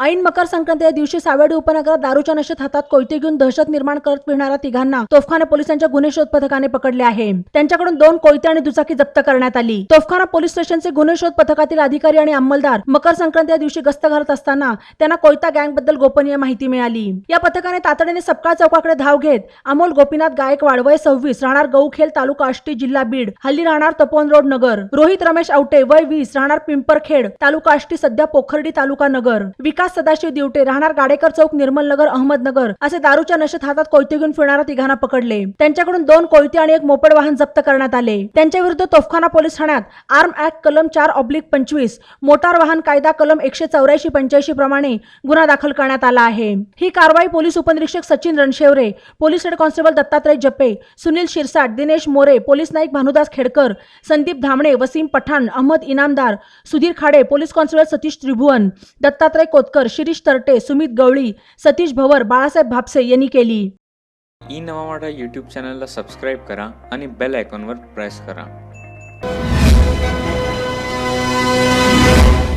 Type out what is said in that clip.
ऐन मकर संक्रांती या दिवशी सावेडी उपनगरात दारूच्या नशेत हातात कोयते घेऊन दहशत निर्माण करत फिरणाऱ्या तिघांना तोफखाना पोलिसांच्या गुन्हे शोध पथकाने पकडले आहे. त्यांच्याकडून दोन कोयते आणि दुचाकी जप्त करण्यात आली. तोफखाना पोलीस स्टेशनचे गुन्हे शोध पथकातील अधिकारी आणि अंमलदार मकर संक्रांती या दिवशी गस्त घालत असताना त्यांना कोयता गँगबद्दल गोपनीय माहिती मिळाली. या पथकाने तातडीने सपकाळ चौकाकडे धाव घेत अमोल गोपीनाथ गायकवाड वय सव्वीस राहणार गौखेल तालुका आष्टी जिल्हा बीड हल्ली राहणार तपोवन रोड नगर रोहित रमेश आवटे वय वीस राहणार पिंपरखेड तालुका आष्टी सध्या पोखर्डी तालुका नगर. विकास सदाशिव दिवटे राहणार गाडेकर चौक निर्मल नगर अहमदनगर असे दारूच्या नशेत हातात कोयते घेऊन फिरणाऱ्या तिघांना पकडले. त्यांच्याकडून दोन कोयते आणि एक मोपेड वाहन जप्त करण्यात आले. त्यांच्या विरुद्ध तोफखाना पोलीस ठाण्यात आर्म ऍक्ट कलम चार ऑब्लिक पंचवीस मोटार वाहन कायदा कलम एकशे चौऱ्याऐंशी पंच्याऐंशी प्रमाणे गुन्हा दाखल करण्यात आला आहे. ही कारवाई पोलीस उपनिरीक्षक Sachin Ranshevare police head constable Dattatray Jappe Sunil Shirsat Dinesh More police Naik Bhanudas Khedkar Sandeep Dhamane Wasim Pathan Ahmed Inamdar Sudhir Khade police constable Satish Tribhuvan Dattatray Kotkar Shirish Tarte Sumit Gawali Satish Bhavar Balasaheb Bhapse यांनी केली. E नवा Maratha YouTube चॅनलला subscribe करा आणि bell आयकॉनवर press करा.